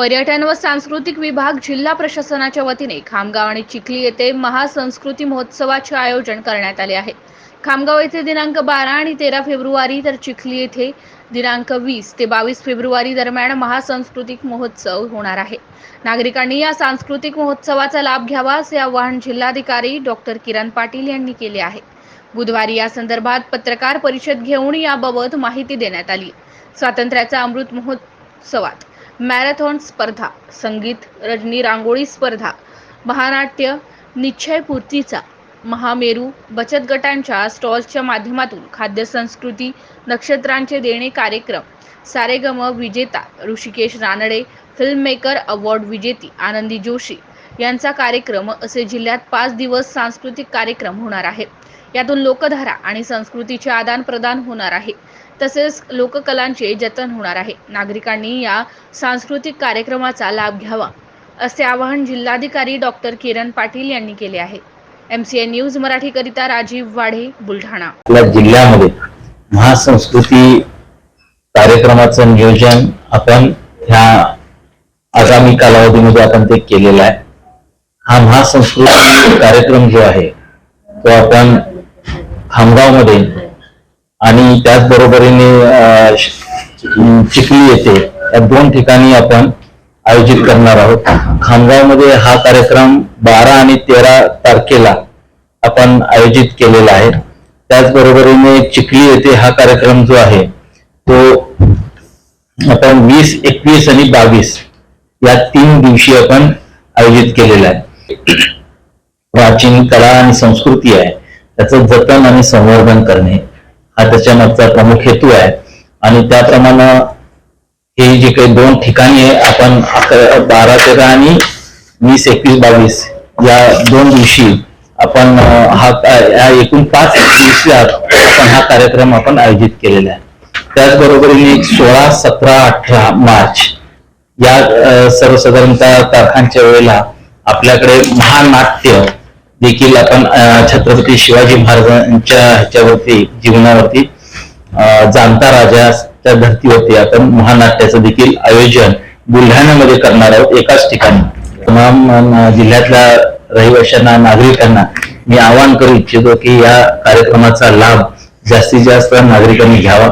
पर्यटन व सांस्कृतिक विभाग जिल्हा प्रशासनाच्या वतीने खामगाव आणि चिखली येथे महासंस्कृती महोत्सवाचे आयोजन करण्यात आले आहे. खामगाव येथे दिनांक बारा आणि तेरा फेब्रुवारी तर चिखली येथे दिनांक वीस ते बावीस फेब्रुवारी दरम्यान महासांस्कृतिक महोत्सव होणार आहे. नागरिकांनी या सांस्कृतिक महोत्सवाचा लाभ घ्यावा असे आवाहन जिल्हाधिकारी डॉक्टर किरण पाटील यांनी केले आहे. बुधवारी या संदर्भात पत्रकार परिषद घेऊन याबाबत माहिती देण्यात आली. स्वातंत्र्याचा अमृत महोत्सवात मॅरेथॉन स्पर्धा संगीत रजनी रांगोळी स्पर्धा महानाट्य निश्चयपूर्तीचा महामेरू बचत गटांच्या स्टॉल्सच्या माध्यमातून खाद्य संस्कृती नक्षत्रांचे देणे कार्यक्रम सारेगम विजेता ऋषिकेश रानडे फिल्ममेकर अवॉर्ड विजेती आनंदी जोशी यांचा कार्यक्रम असे जिल्ह्यात पाच दिवस सांस्कृतिक कार्यक्रम होणार आहे. यातून लोकधारा आणि संस्कृतीचे आदान प्रदान होणार आहे. तसेच लोककलांचे जतन होणार आहे. नागरिकांनी या सांस्कृतिक कार्यक्रमाचा लाभ घ्यावा असे आवाहन जिल्हाधिकारी डॉक्टर किरण पाटील यांनी केले आहे. एम सी एन न्यूज मराठीकरिता राजीव वाढे बुलढाणा. जिल्ह्यामध्ये महासंस्कृती कार्यक्रमाचं नियोजन आपण ह्या आगामी कालावधीमध्ये आपण ते केलेलं आहे. हा महासंस्कृती कार्यक्रम जो आहे तो आपण खामगावमध्ये आणि त्याचबरोबरीने चिखली येथे या दोन ठिकाणी आपण आयोजित करणार आहोत. खामगावमध्ये हा कार्यक्रम बारा आणि तेरा तारखेला आपण आयोजित केलेला आहे. त्याचबरोबरीने चिखली येथे हा कार्यक्रम जो आहे तो आपण वीस एकवीस आणि बावीस या तीन दिवशी आपण आयोजित केलेला आहे. प्राचीन कला आणि संस्कृती आहे. त्याचं जतन आणि संवर्धन करणे. हा त्याच्या मागचा प्रमुख हेतू आहे. आणि त्याप्रमाणे हे जे काही दोन ठिकाणी आहे आपण अकरा बारा तेरा आणि वीस एकवीस बावीस या दोन दिवशी आपण हा या एकूण पाच दिवसात आपण हा कार्यक्रम आपण आयोजित केलेला आहे. त्याचबरोबरीने सोळा सतरा अठरा मार्च या सर्वसाधारणतः तारखांच्या वेळेला आपल्याकडे महानाट्य देखील आपण छत्रपती शिवाजी महाराजांच्या ह्याच्यावरती जीवनावरती अं, जाणता राजाच्या धर्तीवरती आपण महानाट्याचं देखील आयोजन बुलढाण्यामध्ये करणार आहोत एकाच ठिकाणी. तमाम जिल्ह्यातल्या रहिवाशांना नागरिकांना मी आवाहन करू इच्छितो की या कार्यक्रमाचा लाभ जास्तीत जास्त नागरिकांनी घ्यावा.